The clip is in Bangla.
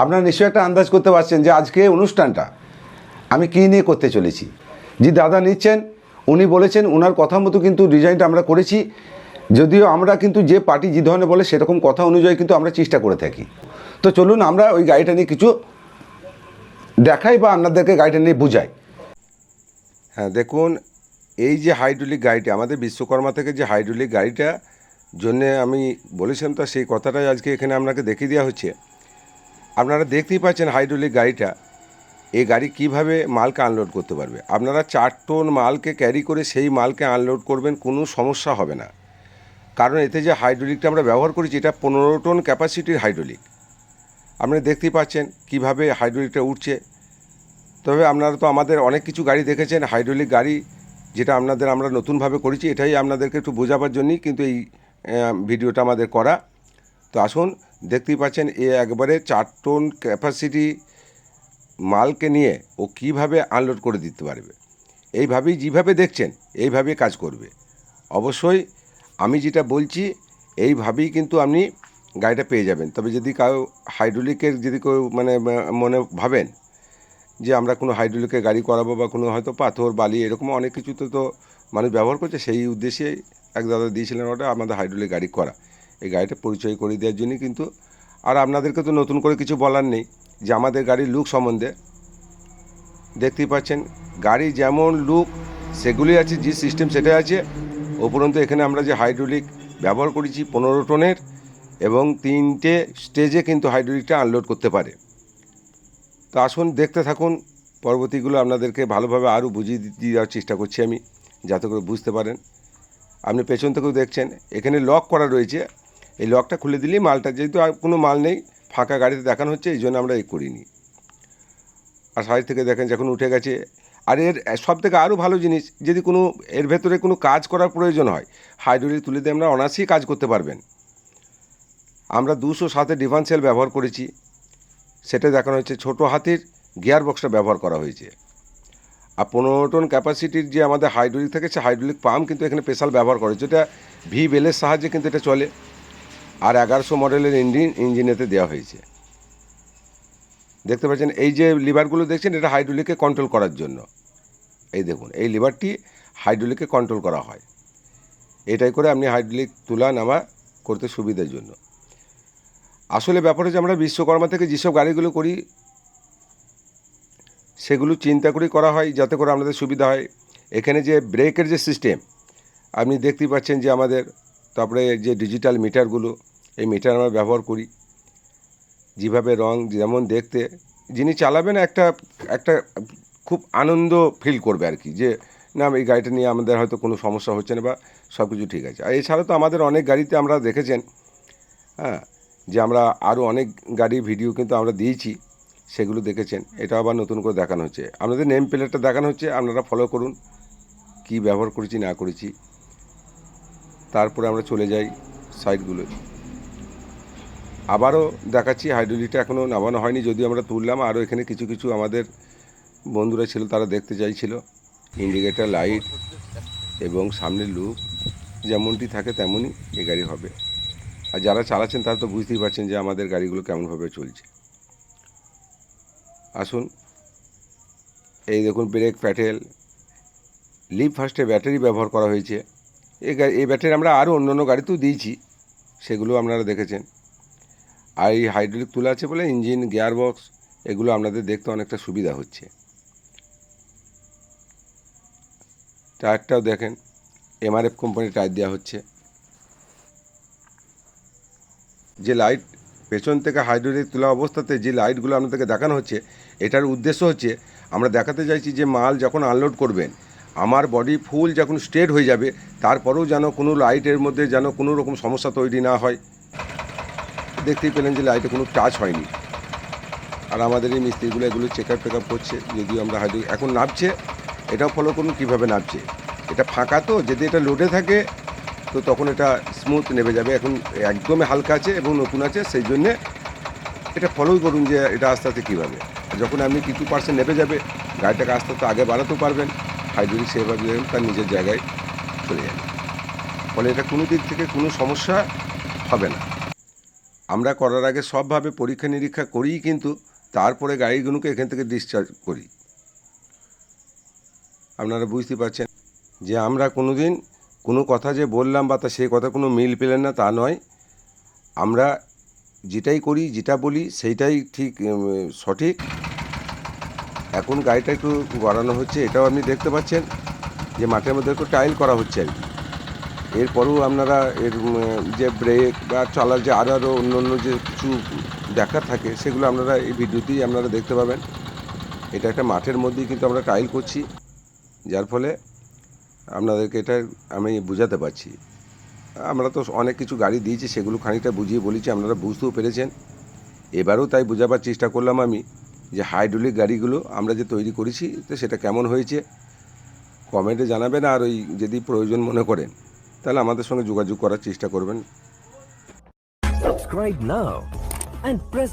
আপনারা নিশ্চয়ই একটা আন্দাজ করতে পারছেন যে আজকে অনুষ্ঠানটা আমি কী নিয়ে করতে চলেছি। যে দাদা নিচ্ছেন, উনি বলেছেন ওনার কথা মতো কিন্তু ডিজাইনটা আমরা করেছি, যদিও আমরা কিন্তু যে পার্টি যে ধরনের বলে সেরকম কথা অনুযায়ী কিন্তু আমরা চেষ্টা করে থাকি। তো চলুন আমরা ওই গাড়িটা নিয়ে কিছু দেখাই বা আপনাদেরকে গাড়িটা নিয়ে বুঝাই। হ্যাঁ দেখুন, এই যে হাইড্রোলিক গাড়িটা, আমাদের বিশ্বকর্মা থেকে যে হাইড্রোলিক গাড়িটা, জন্যে আমি বলেছিলাম তো সেই কথাটাই আজকে এখানে আপনাকে দেখিয়ে দেওয়া হচ্ছে। আপনারা দেখতেই পাচ্ছেন হাইড্রোলিক গাড়িটা। এই গাড়ি কীভাবে মালকে আনলোড করতে পারবে? আপনারা চার টন মালকে ক্যারি করে সেই মালকে আনলোড করবেন, কোনো সমস্যা হবে না। কারণ এতে যে হাইড্রোলিকটা আমরা ব্যবহার করেছি, এটা পনেরো টন ক্যাপাসিটির হাইড্রোলিক আপনারা দেখতেই পাচ্ছেন কীভাবে হাইড্রোলিকটা উঠছে। তবে আপনারা তো আমাদের অনেক কিছু গাড়ি দেখেছেন হাইড্রোলিক গাড়ি, যেটা আপনাদের আমরা নতুনভাবে করেছি, এটাই আপনাদেরকে একটু বোঝাবার জন্যই কিন্তু এই ভিডিওটা আমাদের করা। তো আসুন দেখতেই পাচ্ছেন এ একবারে চার টন ক্যাপাসিটি মালকে নিয়ে ও কীভাবে আনলোড করে দিতে পারবে। এইভাবেই যেভাবে দেখছেন, এইভাবেই কাজ করবে। অবশ্যই আমি যেটা বলছি, এইভাবেই কিন্তু আপনি গাড়িটা পেয়ে যাবেন। তবে যদি কাউ হাইড্রোলিকের যদি কেউ মানে মনে ভাবেন যে আমরা কোনো হাইড্রোলিকের গাড়ি করাবো বা কোনো হয়তো পাথর, বালি এরকম অনেক কিছু তো তো মানুষ ব্যবহার করছে, সেই উদ্দেশ্যে এক দাদা দিয়েছিলেন ওটা, আমাদের হাইড্রোলিক গাড়ি করা। এই গাড়িটা পরিচয় করে দেওয়ার জন্যই কিন্তু, আর আপনাদেরকে তো নতুন করে কিছু বলার নেই যে আমাদের গাড়ির লুক সম্বন্ধে। দেখতেই পাচ্ছেন, গাড়ি যেমন লুক সেগুলি আছে, যে সিস্টেম সেটাই আছে। উপরন্তু এখানে আমরা যে হাইড্রোলিক ব্যবহার করেছি, পনেরো টনের এবং তিনটে স্টেজে কিন্তু হাইড্রোলিকটা আনলোড করতে পারে। তো আসুন, দেখতে থাকুন, পরবর্তীগুলো আপনাদেরকে ভালোভাবে আরও বুঝিয়ে দি- দেওয়ার চেষ্টা করছি আমি, যাতে করে বুঝতে পারেন। আপনি পেছন থেকেও দেখছেন, এখানে লক করা রয়েছে এই লকটা খুলে দিলেই মালটা, যেহেতু আর কোনো মাল নেই, ফাঁকা গাড়িতে দেখানো হচ্ছে, এই জন্য আমরা এই করিনি। আর সাইড থেকে দেখেন যখন উঠে গেছে, আর এর সব থেকে আরও ভালো জিনিস, যদি কোনো, এর ভেতরে কোনো কাজ করার প্রয়োজন হয় হাইড্রোলিক তুলে দিয়ে আমরা অনায়াসেই কাজ করতে পারবেন। আমরা দুশো সাথে ডিভান্সেল ব্যবহার করেছি, সেটা দেখানো হচ্ছে ছোটো হাতির গিয়ার বক্সটা ব্যবহার করা হয়েছে। আর পনেরো টন ক্যাপাসিটির যে আমাদের হাইড্রোলিক থাকে, সে হাইড্রোলিক পাম্প কিন্তু এখানে স্পেশাল ব্যবহার করে যেটা ভি বেলের সাহায্যে কিন্তু এটা চলে। আর এগারোশো মডেলের ইঞ্জিন ইঞ্জিনেতে দেওয়া হয়েছে। দেখতে পাচ্ছেন, এই যে লিভারগুলো দেখছেন, এটা হাইড্রোলিককে কন্ট্রোল করার জন্য। এই দেখুন, এই লিভারটি হাইড্রোলিককে কন্ট্রোল করা হয়। এটাই করে আপনি হাইড্রোলিক তুলা নামা করতে সুবিধার জন্য। আসলে ব্যাপার হচ্ছে, আমরা বিশ্বকর্মা থেকে যেসব গাড়িগুলো করি, সেগুলো চিন্তা করেই করা হয়, যাতে করে আমাদের সুবিধা হয়। এখানে যে ব্রেকের যে সিস্টেম আপনি দেখতেই পাচ্ছেন যে আমাদের, তারপরে যে ডিজিটাল মিটারগুলো এই মিটার আমরা ব্যবহার করি। যেভাবে রং যেমন দেখতে, যিনি চালাবেন একটা একটা খুব আনন্দ ফিল করবে আর কি, যে না, এই গাড়িটা নিয়ে আমাদের হয়তো কোনো সমস্যা হচ্ছে না বা সব কিছু ঠিক আছে। আর এছাড়া তো আমাদের অনেক গাড়িতে আমরা দেখেছেন হ্যাঁ যে আমরা আরও অনেক গাড়ির ভিডিও কিন্তু আমরা দিয়েছি, সেগুলো দেখেছেন। এটা আবার নতুন করে দেখানো হচ্ছে। আপনাদের নেম প্লেটটা দেখানো হচ্ছে, আপনারা ফলো করুন, কি ব্যবহার করেছি, না করেছি। তারপরে আমরা চলে যাই সাইডগুলো আবারও দেখাচ্ছি, হাইড্রোলিকটা এখনও নামানো হয়নি, যদিও আমরা তুললাম, আরও এখানে কিছু কিছু আমাদের বন্ধুরা ছিল, তারা দেখতে চাইছিল। ইন্ডিকেটার লাইট এবং সামনের লুক যেমনটি থাকে তেমনই এ গাড়ি হবে। আর যারা চালাচ্ছেন, তারা তো বুঝতেই পারছেন যে আমাদের গাড়িগুলো কেমনভাবে চলছে। আসুন, এই দেখুন ব্রেক প্যাটেল লিপ ফার্স্টে ব্যাটারি ব্যবহার করা হয়েছে। এই এই ব্যাটারি আমরা আরও অন্য অন্য গাড়িতেও দিয়েছি, সেগুলো আপনারা দেখেছেন। আর এই হাইড্রোলিক তোলা আছে বলে ইঞ্জিন গিয়ার বক্স এগুলো আপনাদের দেখতে অনেকটা সুবিধা হচ্ছে। টায়ারটাও দেখেন, এমআরএফ কোম্পানির টায়ার দেওয়া হচ্ছে। যে লাইট, পেছন থেকে হাইড্রোলিক তোলা অবস্থাতে যে লাইটগুলো আপনাদেরকে দেখানো হচ্ছে, এটার উদ্দেশ্য হচ্ছে, আমরা দেখাতে চাইছি যে মাল যখন আনলোড করবেন, আমার বডি ফুল যখন স্ট্রেট হয়ে যাবে, তারপরেও যেন কোনো লাইটের মধ্যে যেন কোনো রকম সমস্যা তৈরি না হয়। দেখতেই পেলেন যে লাইটে কোনো টাচ হয়নি। আর আমাদের এই মিস্ত্রিগুলো এগুলো চেক আপ টেক আপ করছে, যদিও আমরা হয়তো এখন নামছে, এটাও ফলো করুন, কীভাবে নামছে। এটা ফাঁকা তো, যদি এটা লোডে থাকে, তো তখন এটা স্মুথ নেমে যাবে। এখন একদমই হালকা আছে এবং নতুন আছে, সেই জন্যে এটা ফলোই করুন যে এটা আস্তে আস্তে কীভাবে। যখন আপনি কিছু পার্সেন্ট নেমে যাবে, গাড়িটাকে আস্তে আস্তে আগে বাড়াতেও পারবেন হাইড্রোলিক সেভাবে তার নিজের জায়গায় চলে যাবে। ফলে এটা কোনো দিক থেকে কোনো সমস্যা হবে না। আমরা করার আগে সবভাবে পরীক্ষা নিরীক্ষা করেই কিন্তু তারপরে গাড়িগুলোকে এখান থেকে ডিসচার্জ করি। আপনারা বুঝতে পারছেন যে আমরা কোনো দিন কোনো কথা যে বললাম বা তা সেই কথা কোনো মিল পেলেন না তা নয়। আমরা যেটাই করি, যেটা বলি সেইটাই ঠিক সঠিক। এখন গাড়িটা একটু গড়ানো হচ্ছে, এটাও আপনি দেখতে পাচ্ছেন যে মাঠের মধ্যে একটু টাইল করা হচ্ছে আর কি। এরপরেও আপনারা এর যে ব্রেক বা চলার যে আরও আরও অন্য অন্য যে কিছু দেখার থাকে, সেগুলো আপনারা এই ভিডিওতেই আপনারা দেখতে পাবেন। এটা একটা মাঠের মধ্যেই কিন্তু আমরা টাইল করছি। যার ফলে আপনাদেরকে এটা আমি বোঝাতে পারছি। আমরা তো অনেক কিছু গাড়ি দিয়েছি, সেগুলো খানিকটা বুঝিয়ে বলেছি, আপনারা বুঝতেও পেরেছেন। এবারেও তাই বোঝাবার চেষ্টা করলাম আমি যে হাইড্রোলিক গাড়িগুলো আমরা যে তৈরি করেছি, তো সেটা কেমন হয়েছে? কমেন্টে জানাবেন, আর ওই যদি প্রয়োজন মনে করেন। তাহলে আমাদের সঙ্গে যোগাযোগ করার চেষ্টা করবেন। Subscribe now and press